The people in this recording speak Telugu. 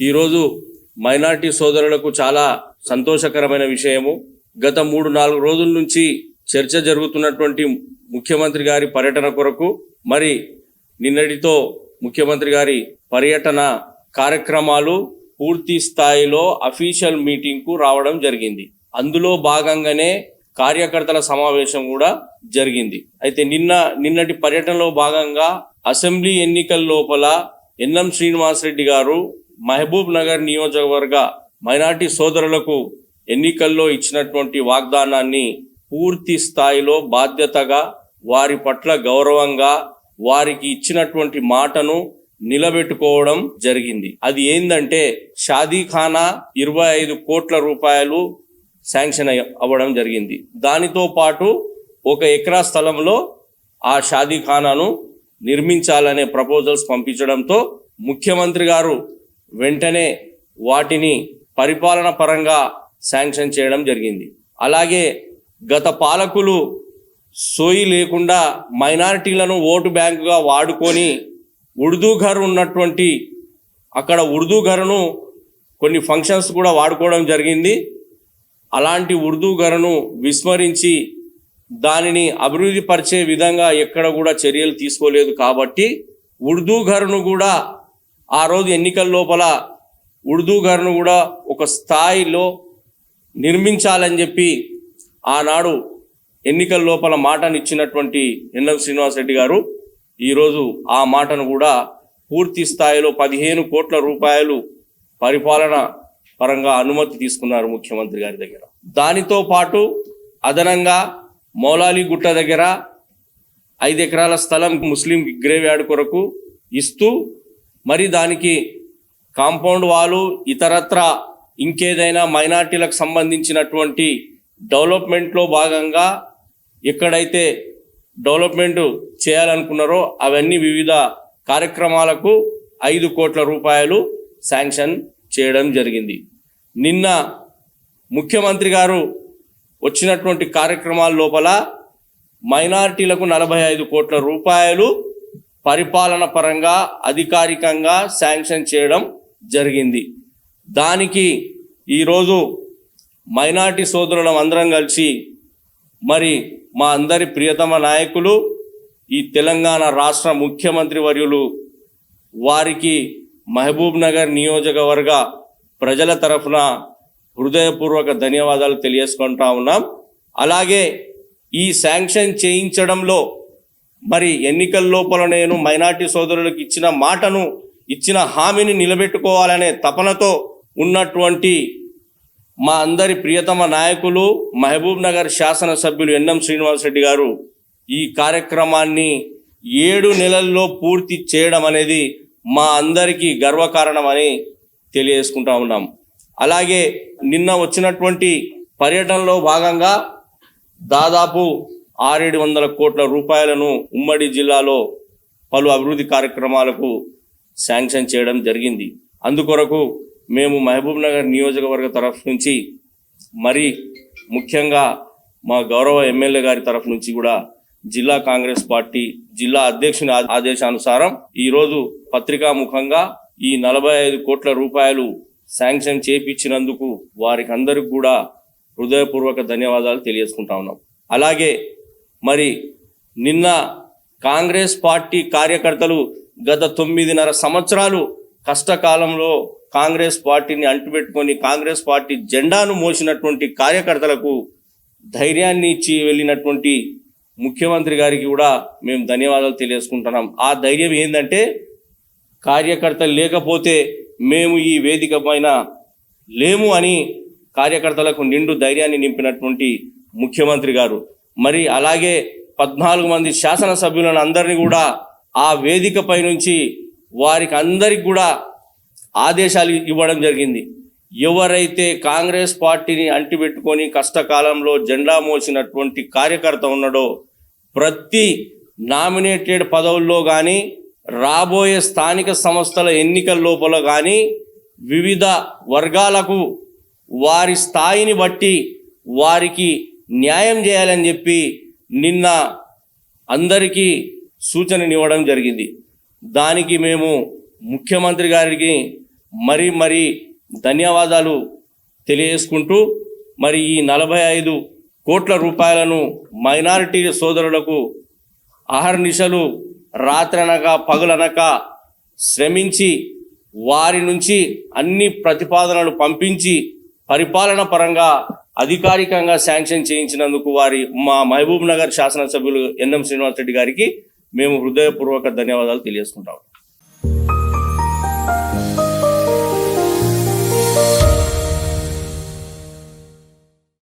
ఈరోజు మైనార్టీ సోదరులకు చాలా సంతోషకరమైన విషయము. గత మూడు నాలుగు రోజుల నుంచి చర్చ జరుగుతున్నటువంటి ముఖ్యమంత్రి గారి పర్యటన కొరకు మరి నిన్నటితో ముఖ్యమంత్రి గారి పర్యటన కార్యక్రమాలు పూర్తి స్థాయిలో అఫీషియల్ మీటింగ్కు రావడం జరిగింది. అందులో భాగంగానే కార్యకర్తల సమావేశం కూడా జరిగింది. అయితే నిన్న నిన్నటి పర్యటనలో భాగంగా అసెంబ్లీ ఎన్నికల లోపల ఎన్ఎం శ్రీనివాసరెడ్డి గారు మహబూబ్ నగర్ నియోజకవర్గ మైనార్టీ సోదరులకు ఎన్నికల్లో ఇచ్చినటువంటి వాగ్దానాన్ని పూర్తి స్థాయిలో బాధ్యతగా వారి పట్ల గౌరవంగా వారికి ఇచ్చినటువంటి మాటను నిలబెట్టుకోవడం జరిగింది. అది ఏందంటే షాదీఖానా ఇరవై ఐదు కోట్ల రూపాయలు శాంక్షన్ అవ్వడం జరిగింది. దానితో పాటు ఒక ఎకరా స్థలంలో ఆ షాదీఖానాను నిర్మించాలనే ప్రపోజల్స్ పంపించడంతో ముఖ్యమంత్రి గారు వెంటనే వాటిని పరిపాలన పరంగా శాంక్షన్ చేయడం జరిగింది. అలాగే గత పాలకులు సోయి లేకుండా మైనారిటీలను ఓటు బ్యాంకుగా వాడుకొని ఉర్దూ ఘర్ ఉన్నటువంటి అక్కడ ఉర్దూ ఘర్ను కొన్ని ఫంక్షన్స్ కూడా వాడుకోవడం జరిగింది. అలాంటి ఉర్దూ ఘర్ను విస్మరించి దానిని అభివృద్ధి పరిచే విధంగా ఎక్కడ కూడా చర్యలు తీసుకోలేదు కాబట్టి ఉర్దూ ఘర్ను కూడా ఆ రోజు ఎన్నికల లోపల ఉర్దూ గారును కూడా ఒక స్థాయిలో నిర్మించాలని చెప్పి ఆనాడు ఎన్నికల లోపల మాటను ఇచ్చినటువంటి ఎన్ఎం శ్రీనివాసరెడ్డి గారు ఈరోజు ఆ మాటను కూడా పూర్తి స్థాయిలో పదిహేను కోట్ల రూపాయలు పరిపాలన పరంగా అనుమతి తీసుకున్నారు ముఖ్యమంత్రి గారి దగ్గర. దానితో పాటు అదనంగా మౌలాలి గుట్ట దగ్గర ఐదు ఎకరాల స్థలం ముస్లిం గ్రేవ్ యార్డ్ కొరకు ఇస్తూ మరి దానికి కాంపౌండ్ వాలు ఇతరత్ర ఇంకేదైనా మైనార్టీలకు సంబంధించినటువంటి డెవలప్మెంట్లో భాగంగా ఎక్కడైతే డెవలప్మెంట్ చేయాలనుకున్నారో అవన్నీ వివిధ కార్యక్రమాలకు ఐదు కోట్ల రూపాయలు శాంక్షన్ చేయడం జరిగింది. నిన్న ముఖ్యమంత్రి గారు వచ్చినటువంటి కార్యక్రమాల లోపల మైనార్టీలకు నలభై ఐదు కోట్ల రూపాయలు పరిపాలన పరంగా అధికారికంగా శాంక్షన్ చేయడం జరిగింది. దానికి ఈరోజు మైనార్టీ సోదరులం అందరం కలిసి మరి మా అందరి ప్రియతమ నాయకులు ఈ తెలంగాణ రాష్ట్ర ముఖ్యమంత్రి వర్యులు వారికి మహబూబ్ నగర్ నియోజకవర్గ ప్రజల తరఫున హృదయపూర్వక ధన్యవాదాలు తెలియజేసుకుంటా ఉన్నాం. అలాగే ఈ శాంక్షన్ చేయించడంలో మరి ఎన్నికల లోపల నేను మైనార్టీ సోదరులకు ఇచ్చిన మాటను ఇచ్చిన హామీని నిలబెట్టుకోవాలనే తపనతో ఉన్నటువంటి మా అందరి ప్రియతమ నాయకులు మహబూబ్ నగర్ శాసనసభ్యులు ఎన్ఎం శ్రీనివాసరెడ్డి గారు ఈ కార్యక్రమాన్ని ఏడు నెలల్లో పూర్తి చేయడం అనేది మా అందరికీ గర్వకారణమని తెలియజేసుకుంటా ఉన్నాం. అలాగే నిన్న వచ్చినటువంటి పర్యటనలో భాగంగా దాదాపు ఆరేడు వందల కోట్ల రూపాయలను ఉమ్మడి జిల్లాలో పలు అభివృద్ధి కార్యక్రమాలకు శాంక్షన్ చేయడం జరిగింది. అందుకొరకు మేము మహబూబ్ నగర్ నియోజకవర్గ తరఫు నుంచి మరి ముఖ్యంగా మా గౌరవ ఎమ్మెల్యే గారి తరఫు నుంచి కూడా జిల్లా కాంగ్రెస్ పార్టీ జిల్లా అధ్యక్షుని ఆదేశానుసారం ఈరోజు పత్రికా ముఖంగా ఈ నలభై ఐదు కోట్ల రూపాయలు శాంక్షన్ చేపించినందుకు వారికి అందరికి కూడా హృదయపూర్వక ధన్యవాదాలు తెలియజేసుకుంటా ఉన్నాం. అలాగే మరి నిన్న కాంగ్రెస్ పార్టీ కార్యకర్తలు గత తొమ్మిదిన్నర సంవత్సరాలు కష్టకాలంలో కాంగ్రెస్ పార్టీని అంటుపెట్టుకొని కాంగ్రెస్ పార్టీ జెండాను మోసినటువంటి కార్యకర్తలకు ధైర్యాన్ని ఇచ్చి వెళ్ళినటువంటి ముఖ్యమంత్రి గారికి కూడా మేము ధన్యవాదాలు తెలియజేసుకుంటున్నాం. ఆ ధైర్యం ఏంటంటే కార్యకర్తలు లేకపోతే మేము ఈ వేదిక పైన లేము అని కార్యకర్తలకు నిండు ధైర్యాన్ని నింపినటువంటి ముఖ్యమంత్రి గారు. మరి అలాగే పద్నాలుగు మంది శాసనసభ్యులను అందరినీ కూడా ఆ వేదికపై నుంచి వారికి అందరికి కూడా ఆదేశాలు ఇవ్వడం జరిగింది. ఎవరైతే కాంగ్రెస్ పార్టీని అంటిపెట్టుకొని కష్టకాలంలో జెండా మోసినటువంటి కార్యకర్త ఉన్నాడో ప్రతి నామినేటెడ్ పదవుల్లో కానీ రాబోయే స్థానిక సంస్థల ఎన్నికల లోపల కానీ వివిధ వర్గాలకు వారి స్థాయిని బట్టి వారికి న్యాయం చేయాలని చెప్పి నిన్న అందరికీ సూచననివ్వడం జరిగింది. దానికి మేము ముఖ్యమంత్రి గారికి మరి మరి ధన్యవాదాలు తెలియజేసుకుంటూ మరి ఈ నలభై ఐదు కోట్ల రూపాయలను మైనారిటీ సోదరులకు అహర్నిశలు రాత్రనక పగులనక శ్రమించి వారి నుంచి అన్ని ప్రతిపాదనలు పంపించి పరిపాలన పరంగా అధికారికంగా శాంక్షన్ చేయించినందుకు వారి మా మహబూబ్ నగర్ శాసనసభ్యులు ఎన్ఎం శ్రీనివాసరెడ్డి గారికి మేము హృదయపూర్వక ధన్యవాదాలు తెలియజేసుకుంటాము